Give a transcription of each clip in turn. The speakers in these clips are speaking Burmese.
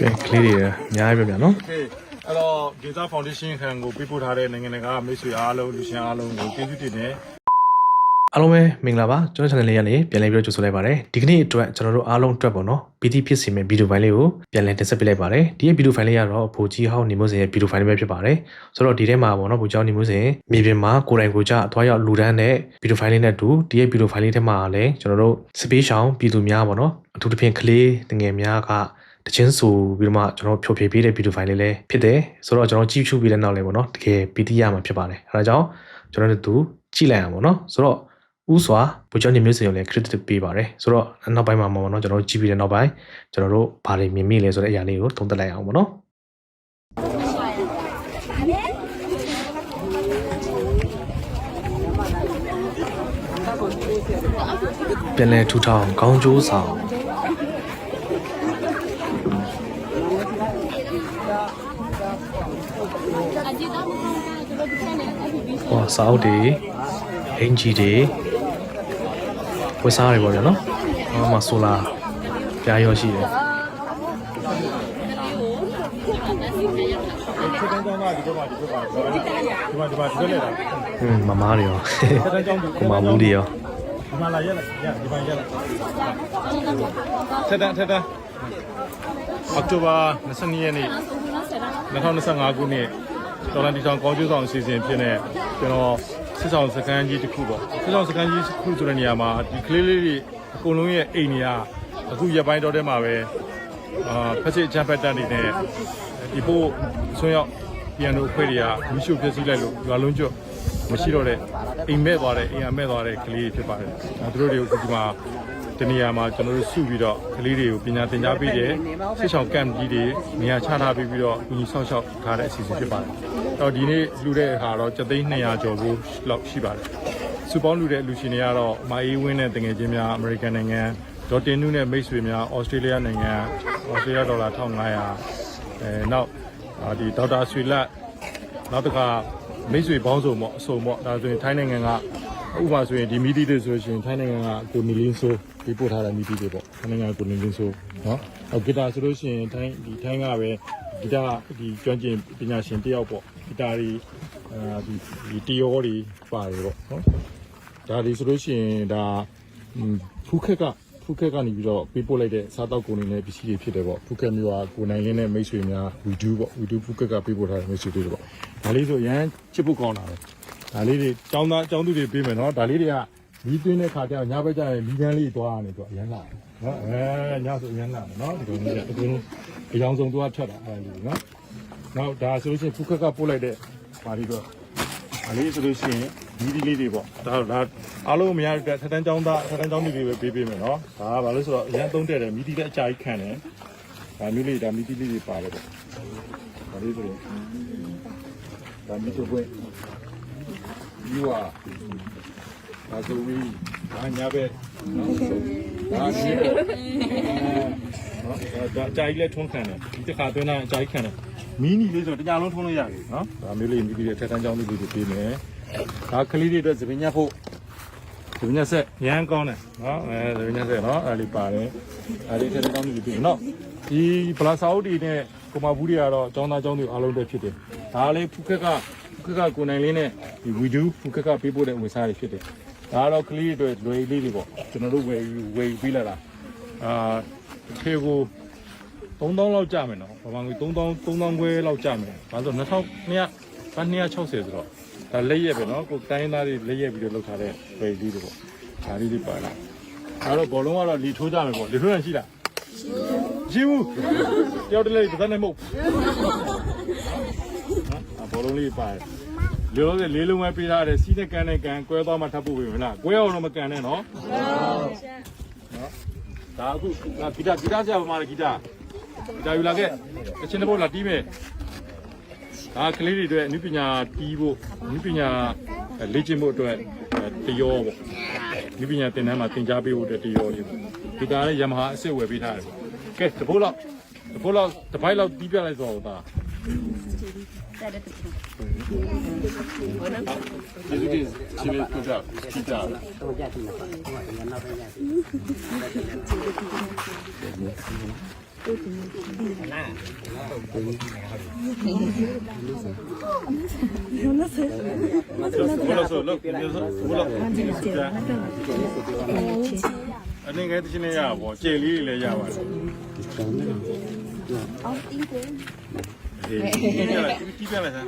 ကဲကလေးတွေအများကြီးပဲဗျာနော်အဲ့တော့ Gaza Foundation ခံကိုပြပို့ထားတဲ့နိုင်ငံတကာမိတ်ဆွေအားလုံးလူရှင်အားလုံးကိုကျေးဇူးတင်တယ်အားလုံးပဲမင်္ဂလာပါကျွန်တော် channel လေးကနေပြန်လည်ပြီးတော့ကြိုဆိုလိုက်ပါတယ်ဒီကနေ့အတွက်ကျွန်တော်တို့အားလုံးအတွက်ပေါ့နော်ပီတိဖြစ်စီမဲ့ဗီဒီယိုဖိုင်လေးကိုပြန်လည်တင်ဆက်ပေးလိုက်ပါတယ်ဒီရဲ့ဗီဒီယိုဖိုင်လေးကတော့ဘူကြီးဟောင်းနေမိုးစင်ရဲ့ဗီဒီယိုဖိုင်လေးပဲဖြစ်ပါတယ်ဆိုတော့ဒီထဲမှာပေါ့နော်ဘူကြီးဟောင်းနေမိုးစင်မြေပြင်မှာကိုယ်တိုင်ကိုယ်ကျအသွားရောက်လူဒန်းတဲ့ဗီဒီယိုဖိုင်လေးနဲ့တူဒီရဲ့ဗီဒီယိုဖိုင်လေးထဲမှာလည်းကျွန်တော်တို့စပေးရှောင်းပြည်သူများပေါ့နော်အထူးသဖြင့်ကလေးငယ်များက တချင်းဆိုပြီးတော့မှကျွန်တော်ဖြိုဖြေပေးတဲ့ဗီဒီယိုဖိုင်လေးလည်းဖြစ်တယ်ဆိုတော့ကျွန်တော်ကြည့်ရှုပြီးတဲ့နောက်လည်းပေါ့နော်တကယ် PT ရမှာဖြစ်ပါတယ်အဲဒါကြောင့်ကျွန်တော်တို့သူကြည့်လိုက်အောင်ပေါ့နော်ဆိုတော့ဥစွာဘူကျော်နေမျိုးစင်ကိုလည်း credit ပေးပါတယ်ဆိုတော့နောက်ပိုင်းမှာပေါ့နော်ကျွန်တော်တို့ကြည့်ပြီးတဲ့နောက်ပိုင်းကျွန်တော်တို့ဘာတွေမြင်မိလဲဆိုတဲ့အရာလေးကိုသုံးသပ်လိုက်အောင်ပေါ့နော်ပြန်လဲထူထောင်ခေါင်းကျိုးဆောင် ဟောစာအုပ်တွေအင်ဂျီတွေဝက်စားတွေပေါ့ဗျာနော်ဟောမှာဆိုလာပြားရောရှိတယ်ခေတ္တကျောင်းသားဒီဘက်မှာဒီဘက်မှာဒီမှာဒီမှာဒီဘက်လက်လာอืมမမားတွေရောခေတ္တကျောင်းကိုမမူးတွေရောဒီမှာလာရက်လာရဒီမှာရက်လာထက်တန်းထက်တန်းအောက်တိုဘာ22ရက်နေ့2025ခုနှစ် တော်လန်တီဆောင်ကောင်းကျိုးဆောင်အစီအစဉ်ဖြစ်နေကျွန်တော်စစ်ဆောင်စကန်ကြီးတစ်ခုပေါ့စစ်ဆောင်စကန်ကြီးတစ်ခုဆိုတဲ့နေရာမှာဒီကလေးလေးတွေအကုန်လုံးရဲ့အိမ်နေရာအခုရက်ပိုင်းတော့ထဲမှာပဲအာဖက်စစ်ချမ်ပက်တန်တွေနဲ့ဒီပို့ဆွမ်းရောက်ပြန်လို့အဖွဲ့တွေကမီးရှို့ဖျက်ဆီးလိုက်လို့ရွာလုံးကျွတ် မရှိတော့တဲ့အိမ်မဲ့သွားတဲ့အိမ်အမဲ့သွားတဲ့ကလေးတွေဖြစ်ပါတယ်အဲသူတို့တွေကိုဒီမှာတနေရာမှာကျွန်တော်တို့စုပြီးတော့ကလေးတွေကိုပညာသင်ကြားပေးတယ်စစ်ဆောင်ကမ်ကြီးတွေနေရာချထားပေးပြီးတော့ညီဆောင်ရှောက်ထားတဲ့အစီအစဉ်ဖြစ်ပါတယ်။တော့ဒီနေ့လူတဲ့ဟာတော့ကျသိန်း200ကျော်ဖို့လောက်ရှိပါတယ်။စုပေါင်းလူတဲ့လူရှင်တွေကတော့မာအေးဝင်းနဲ့တငယ်ချင်းများအမေရိကန်နိုင်ငံဒေါ်တင်နုနဲ့မိတ်ဆွေများဩစတြေးလျနိုင်ငံဩစတြေးလျဒေါ်လာ1500အဲနောက်အာဒီဒေါက်တာဆွေလတ်နောက်တစ်ခါ မိတ်ဆွေပေါင်းစုံပေါ့အစုံပေါ့ဒါဆိုရင်ထိုင်းနိုင်ငံကဥပမာဆိုရင်ဒီမီဒီတွေဆိုရှင်ထိုင်းနိုင်ငံကကိုမီလင်းဆိုပြပို့ထားတဲ့မီဒီတွေပေါ့ထိုင်းနိုင်ငံကကိုမီလင်းဆိုနော်အော်ဂီတာဆိုလို့ရှိရင်ထိုင်းဒီထိုင်းကပဲဂီတာဒီကျွမ်းကျင်ပညာရှင်တယောက်ပေါ့ဂီတာတွေအဲဒီဒီတီယောတွေပါတယ်ပေါ့နော်ဒါဒီဆိုလို့ရှိရင်ဒါဟွန်းဖူးခက်က ဖူးခက်ကနေပြီးတော့ပေးပို့လိုက်တဲ့စားတောက်ကုန်တွေနဲ့ပစ္စည်းတွေဖြစ်တယ်ပေါ့ဖူးခက်မျိုးကကိုနိုင်ရင်းနဲ့မိတ်ဆွေများဝီဒူးပေါ့ဝီဒူးဖူးခက်ကပေးပို့ထားတဲ့မိတ်ဆွေတွေပေါ့ဒါလေးဆိုရမ်းချစ်ဖို့ကောင်းတာပဲဒါလေးတွေចောင်းသားចောင်းသူတွေပေးမယ်နော်ဒါလေးတွေကမီးသွင်းတဲ့ခါကျတော့ညဘက်ကျရင်မီးကန်းလေးသွားရတယ်သူကအရန်လာတယ်နော်အဲညဆိုအရန်လာတယ်နော်ဒီကောင်ကြီးကအကုန်လုံးအယောင်ဆုံးသွားဖြတ်တာအဲဒီနော်နောက်ဒါဆိုလို့ရှိရင်ဖုခက်ကပို့လိုက်တဲ့ပါလီတော့ ဒါလေးဆိုလို့ရှိရင်မီးဒီလေးတွေပေါ့ဒါဒါအားလုံးမရတဲ့ထက်တန်းចောင်းသားထက်တန်းចောင်းသူတွေပဲပေးပေးမယ်နော်ဒါကဘာလို့ဆိုတော့အရန်သုံးတဲ့တယ်မီးဒီတဲ့အကြာကြီးခံတယ်ဒါမျိုးလေးဒါမီးဒီလေးတွေပါတယ်ပေါ့ဒါလေးဆိုရင်ဒါမီးတို့ပွင့် you are ဒါဆိုပြီးဒါညာပဲနော်ဒါရှိတယ်နော်ဒါကြိုက်လက်ထွန်းခံတယ်ဒီတစ်ခါသွင်းတာကြိုက်ခံတယ် မီနီလေးဆိုတညာလုံးထွန်းလို့ရတယ်နော်ဒါမျိုးလေးမိပြီးတဲ့ထက်တန်းကြောင်းလေးတွေပေးမယ်ဒါကလေးတွေအတွက်သပင်ညက်ဖို့သပင်ညက်ဆက်ရမ်းကောင်းတယ်နော်အဲသပင်ညက်ဆက်နော်အဲလေးပါတယ်အဲဒီထက်တန်းကြောင်းလေးတွေပေးမယ်နော်ဒီပလာစာအုပ်တွေနဲ့ကိုမဘူးတွေကတော့ចောင်းသားចောင်းတွေအားလုံးတည်းဖြစ်တယ်ဒါလေးဖုခက်ကဖုခက်ကကိုနိုင်လေးနဲ့ဒီဝီဒူးဖုခက်ကပေးပို့တဲ့ဝေစားတွေဖြစ်တယ်။ဒါကတော့ကလေးတွေလွယ်လေးတွေပေါ့ကျွန်တော်တို့ဝယ်ဝယ်ပြီးလာတာအာခေကို 3000လောက်ကြမယ်နော်။ဘာမှငွေ3000 3000ခွဲလောက်ကြမယ်။ဘာလို့2200ဘာ260ဆိုတော့ဒါလက်ရက်ပဲနော်။ကိုတိုင်းသားတွေလက်ရက်ပြီးတော့လောက်ထားတဲ့ဝယ်လေးတွေပေါ့။ဒါလေးတွေပါလာ။ဒါတော့ဘောလုံးကတော့လီထိုးကြမယ်ပေါ့။လီထိုးရရှိလား။ရှိဘူး။တယောက်တည်းလေးတစ်သက်နဲ့မဟုတ်နော်။ဘောလုံးလေးပါတယ်။လောလောဆယ်လေးလုံးပဲပေးထားတယ်စီးတဲ့ကန်နဲ့ကန်ကွဲသွားမှထပ်ဖို့ပဲမလားကွဲအောင်တော့မကန်နဲ့နော်ဟုတ်နော်ဒါအခုငါဂီတာဂီတာဆရာပါမလားဂီတာ ဂီတာယူလာခဲ့အချင်းတစ်ပုတ်လာတီးမယ်ဒါကလေးတွေအတွက်အနုပညာတီးဖို့အနုပညာလေ့ကျင့်ဖို့အတွက်တရောပေါ့အနုပညာသင်တန်းမှာသင်ကြားပေးဖို့အတွက်တရောလေးပေါ့ဂီတာလည်းယမဟာအစ်စ်ဝယ်ပေးထားတယ်ပေါ့ကဲတစ်ပုတ်လောက်တစ်ပုတ်လောက်တစ်ပိုက်လောက်တီးပြလိုက်ဆိုတော့ဒါ As it is, she will put up, put up. ကဘလို့ဆိုလို့ဘလို့ဆိုဘလို့အနေငယ်တချင်းရပါဘောကျေလေးတွေလည်း ရပါတယ်အော်တင်းကိုဒီပြလိုက်ဒီပြလိုက်စ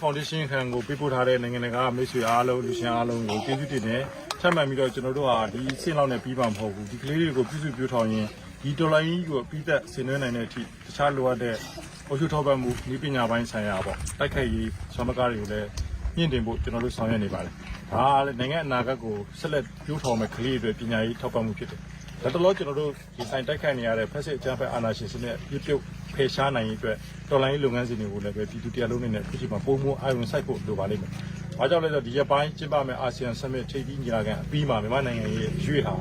ဖောင်ဒေးရှင်းခံကိုပေးပို့ထားတဲ့နိုင်ငံတကာမိတ်ဆွေအားလုံးလူရှင်အားလုံးကိုကျေးဇူးတင်တယ်ထပ်မံပြီးတော့ကျွန်တော်တို့ဟာဒီအဆင့်လောက်နဲ့ပြီးပါမဟုတ်ဘူးဒီကလေးတွေကိုပြုစုပြောထောင်ရင်ဒီတော်လိုင်းကြီးကိုပြီးသက်ဆင်နွှဲနိုင်တဲ့အထိတခြားလိုအပ်တဲ့အုပ်ချုပ်ထောက်ပံ့မှုဤပညာပိုင်းဆိုင်ရာပေါ့တိုက်ခိုက်ရေးဆွမ်းမကားတွေကိုလည်းမြင့်တင်ဖို့ကျွန်တော်တို့ဆောင်ရွက်နေပါတယ်ဒါလည်းနိုင်ငံအနာဂတ်ကိုဆက်လက်ပြောထောင်မဲ့ကလေးတွေပညာရေးထောက်ပံ့မှုဖြစ်တယ် ဒါတလို့ကျွန်တော်တို့ဒီဆိုင်တိုက်ခိုက်နေရတဲ့ဖက်စစ်အကြမ်းဖက်အာဏာရှင်စနစ်ပြပြုတ်ဖယ်ရှားနိုင်ရေးအတွက်တော်လိုင်းရေးလုပ်ငန်းစဉ်တွေကိုလည်းပဲပြည်သူတရားလုံးနဲ့ပြည်ချမှာပုံမှုအာရုံစိုက်ဖို့လိုပါလိမ့်မယ်။ဘာကြောင့်လဲဆိုတော့ဒီရက်ပိုင်းကျင်းပမယ့်အာဆီယံဆမစ်ထိပ်သီးညီလာခံအပြီးမှာမြန်မာနိုင်ငံရဲ့ရွေးဟာ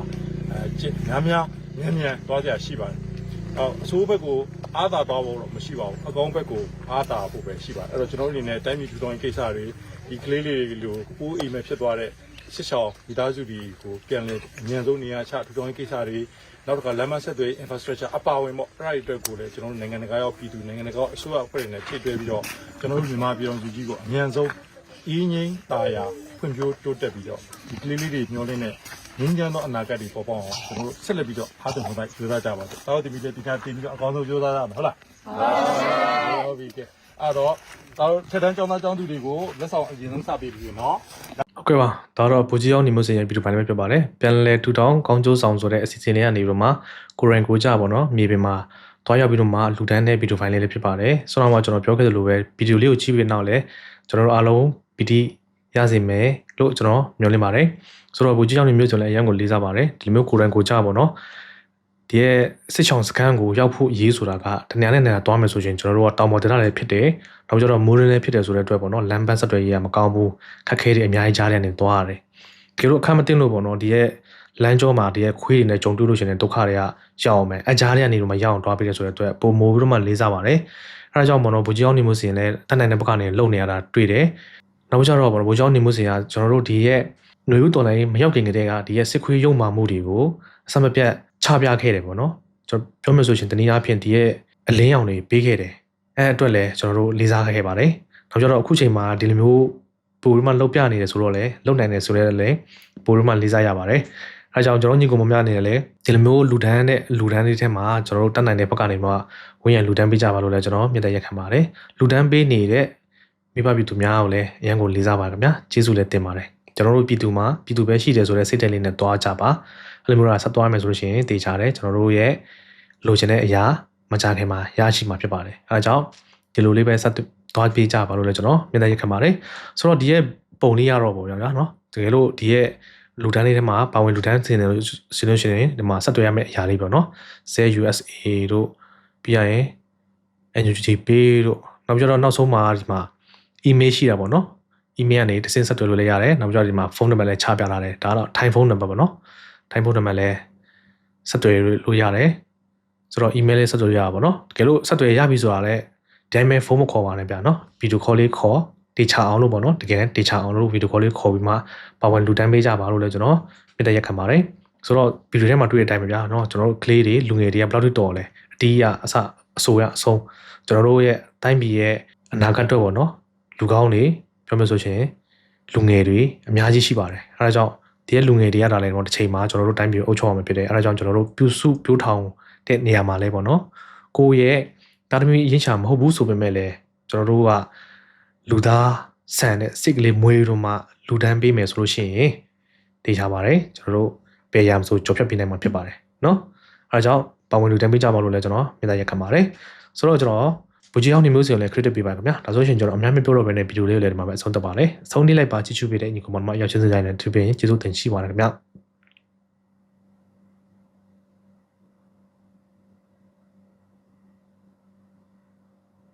အဲကျများများမြန်မြန်သွားကြရှိပါတယ်။အော်အစိုးဘက်ကိုအားသာသွားဖို့တော့မရှိပါဘူး။အကောင်းဘက်ကိုအားသာဖို့ပဲရှိပါတယ်။အဲ့တော့ကျွန်တော်တို့အနေနဲ့တိုင်းပြည်ထူထောင်ရေးကိစ္စတွေဒီကလေးလေးတွေလိုပိုးအိမ်မဲ့ဖြစ်သွားတဲ့ စစ်ဆောင်မိသားစုတွေကိုပြန်လည်အမြန်ဆုံးနေရာချထူထောင်ရေးကိစ္စတွေနောက်တစ်ခါလမ်းမဆက်သွယ် infrastructure အပါအဝင်ပေါ့အဲ့ဒီအတွက်ကိုလည်းကျွန်တော်တို့နိုင်ငံတကာရောပြည်သူနိုင်ငံတကာအစိုးရအဖွဲ့တွေနဲ့ထိတွေ့ပြီးတော့ကျွန်တော်တို့မြန်မာပြည်တော်စုကြီးကိုအမြန်ဆုံးအင်းငိမ့်တာယာဖွံ့ဖြိုးတိုးတက်ပြီးတော့ဒီကလေးလေးတွေညှောလင်းတဲ့ငင်းကြမ်းသောအနာဂတ်တွေပေါ်ပေါက်အောင်ကျွန်တော်တို့ဆက်လက်ပြီးတော့အားထုတ်ဖို့ကြိုးစားကြပါစို့တောက်တင်ပြီးတော့ဒီခါတင်ပြီးတော့အကောင်းဆုံးကြိုးစားရမယ်ဟုတ်လားဟုတ်ပြီကဲ အဲ့တော့တောက်ထက်တန်းကျောင်းသားကျောင်းသူတွေကိုလက်ဆောင်အရင်ဆုံးစပေးပြီးနော်ဟုတ်ကဲ့ပါဒါတော့ဘူကြီးအောင်နေမို့စင်ရဲ့ဗီဒီယိုဖိုင်လေးပဲဖြစ်ပါတယ်ပြန်လဲထူထောင်ကောင်းကျိုးဆောင်ဆိုတဲ့အစီအစဉ်လေးကနေပြီးတော့မှကိုရိုင်ကိုကြပါတော့မြေပြင်မှာတွားရောက်ပြီးတော့မှလူတန်းတဲ့ဗီဒီယိုဖိုင်လေးလေးဖြစ်ပါတယ်ဆိုတော့မှကျွန်တော်ပြောခဲ့သလိုပဲဗီဒီယိုလေးကိုကြည့်ပြီးတဲ့နောက်လဲကျွန်တော်တို့အားလုံးပီတိရစေမယ်လို့ကျွန်တော်မျှော်လင့်ပါတယ်ဆိုတော့ဘူကြီးအောင်နေမျိုးကျွန်တော်လည်းအရန်ကိုလေးစားပါတယ်ဒီလိုမျိုးကိုရိုင်ကိုကြပါတော့ ဒီရဲ့စစ်ချောင်းစခန်းကိုရောက်ဖို့ရေးဆိုတာကတနင်္လာနေ့နဲ့တွားမယ်ဆိုရင်ကျွန်တော်တို့ကတောင်ပေါ်တက်တာလည်းဖြစ်တယ်နောက်ကျတော့မိုးရင်းလည်းဖြစ်တယ်ဆိုတဲ့အတွက်ပေါ့နော်လမ်းဘတ်ဆက်တွေရေးရမကောင်းဘူးခက်ခဲတွေအများကြီးကြားတဲ့နေတွားရတယ်ကြည့်လို့အခက်မတင်လို့ပေါ့နော်ဒီရဲ့လမ်းကြောမှာဒီရဲ့ခွေးတွေနဲ့ကြုံတွေ့လို့ရှိရင်ဒုက္ခတွေကရောက်အောင်မယ်အကြားတွေကနေတော့မရောက်အောင်တွားပေးတယ်ဆိုတဲ့အတွက်ပုံမိုးပြီးတော့မှလေးစားပါတယ်အဲဒါကြောင့်ပေါ့နော်ဘူကြီးအောင်နေမှုစီရင်လည်းတတ်နိုင်တဲ့ဘက်ကနေလုံနေရတာတွေ့တယ်နောက်ကျတော့ပေါ့နော်ဘူကြီးအောင်နေမှုစီရင်ကကျွန်တော်တို့ဒီရဲ့ຫນွေဦးတော်လိုင်းမရောက်ခင်ကတည်းကဒီရဲ့စစ်ခွေးရုံမာမှုတွေကိုအစမပြတ် ချပြခဲ့တယ်ပေါ့နော်ကျွန်တော်ပြောမှဆိုရှင်တနည်းအားဖြင့်ဒီရဲ့အလင်းရောင်တွေပေးခဲ့တယ်အဲအတွက်လည်းကျွန်တော်တို့လေးစားခဲ့ပါတယ်နောက်ကျတော့အခုချိန်မှာဒီလိုမျိုးပိုပြီးမှလှုပ်ပြနေတယ်ဆိုတော့လေလှုပ်နိုင်တယ်ဆိုတော့လေပိုပြီးမှလေးစားရပါတယ်အဲကြောင့်ကျွန်တော်ညီကိုမများနေတယ်လေဒီလိုမျိုးလူဒန်းတဲ့လူဒန်းတွေထဲမှာကျွန်တော်တို့တတ်နိုင်တဲ့ဘက်ကနေမှဝင်ရလူဒန်းပေးကြပါလို့လည်းကျွန်တော်မြင်တဲ့ရက်ခံပါတယ်လူဒန်းပေးနေတဲ့မိဘပြည်သူများကိုလည်းအရန်ကိုလေးစားပါခင်ဗျာကျေးဇူးလည်းတင်ပါတယ် ကျွန်တော်တို့ပြည်သူမှာပြည်သူပဲရှိတယ်ဆိုတဲ့စိတ်ဓာတ်လေးနဲ့တွားကြပါအဲ့လိုမျိုးကဆက်သွားမယ်ဆိုလို့ရှိရင်တေချာတယ်ကျွန်တော်တို့ရဲ့လိုချင်တဲ့အရာမကြခင်မှာရရှိမှာဖြစ်ပါတယ်အဲဒါကြောင့်ဒီလိုလေးပဲဆက်သွားပေးကြပါလို့လည်းကျွန်တော်မြင်တဲ့ရက်ခံပါတယ်ဆိုတော့ဒီရဲ့ပုံလေးရတော့ပေါ့ဗျာနော်တကယ်လို့ဒီရဲ့လူတန်းလေးထဲမှာပါဝင်လူတန်းစင်တယ်လို့စင်လို့ရှိရင်ဒီမှာဆက်သွယ်ရမယ့်အရာလေးပေါ့နော် ZUSA တို့ပြီးရရင် NUG Pay တို့နောက်ပြီးတော့နောက်ဆုံးမှာဒီမှာ email ရှိတာပေါ့နော် email ကနေတစ်ဆင့်ဆက်သွယ်လို့လည်းရတယ်နောက်ပြီးတော့ဒီမှာဖုန်းနံပါတ်လည်းချပြလာတယ်ဒါတော့ time phone number ပေါ့နော် time phone number လည်းဆက်သွယ်လို့ရတယ်ဆိုတော့ email လေးဆက်သွယ်ရပါပေါ့နော်တကယ်လို့ဆက်သွယ်ရပြီဆိုတာလည်းဒီတိုင်းပဲဖုန်းမခေါ်ပါနဲ့ဗျာနော် video call လေးခေါ်တေချာအောင်လို့ပေါ့နော်တကယ်လည်းတေချာအောင်လို့ video call လေးခေါ်ပြီးမှပါဝင်လူတန်းပေးကြပါလို့လည်းကျွန်တော်မြတ်တရက်ခံပါတယ်ဆိုတော့ video ထဲမှာတွေ့တဲ့အတိုင်းပဲဗျာနော်ကျွန်တော်တို့ကလေးတွေလူငယ်တွေကဘယ်လောက်ထိတော်လဲအတီးရအစအဆိုရအဆုံးကျွန်တော်တို့ရဲ့အတိုင်းပြည်ရဲ့အနာဂတ်အတွက်ပေါ့နော်လူကောင်းတွေ ပြောမယ်ဆိုရှင်လူငယ်တွေအများကြီးရှိပါတယ်အဲဒါကြောင့်ဒီရဲ့လူငယ်တွေရတာလည်းတော့တစ်ချိန်မှာကျွန်တော်တို့တိုင်းပြည်ကိုအုပ်ချုပ်အောင်ဖြစ်တယ်အဲဒါကြောင့်ကျွန်တော်တို့ပြုစုပြုထောင်တဲ့နေရာမှာလဲပေါ့နော်ကိုယ့်ရဲ့တာသမီအရင်ချာမဟုတ်ဘူးဆိုပေမဲ့လည်းကျွန်တော်တို့ကလူသားဆန်တဲ့စိတ်ကလေးမွေးတော့မှလူတန်းပေးမယ်ဆိုလို့ရှိရင်တေချာပါတယ်ကျွန်တော်တို့ပေရမဆိုကြော်ဖြတ်ပြနိုင်မှာဖြစ်ပါတယ်နော်အဲဒါကြောင့်ပါဝင်လူတန်းပေးကြပါလို့လည်းကျွန်တော်မြင်သာရက်ခံပါတယ်ဆိုတော့ကျွန်တော် ဘူကြီးအောင်နေမျိုးစီကိုလည်း credit ပေးပါခင်ဗျာဒါဆိုရှင်ကျွန်တော်အများကြီးပြောတော့ပဲねဗီဒီယိုလေးကိုလည်းဒီမှာပဲအဆုံးသတ်ပါလေဆုံးနေလိုက်ပါချစ်ချူပေးတဲ့ညီကောင်မတို့ရောက်ချင်းစကြိုင်နဲ့သူပြင်ကျေးဇူးတင်ရှိပါတယ်ခင်ဗျာ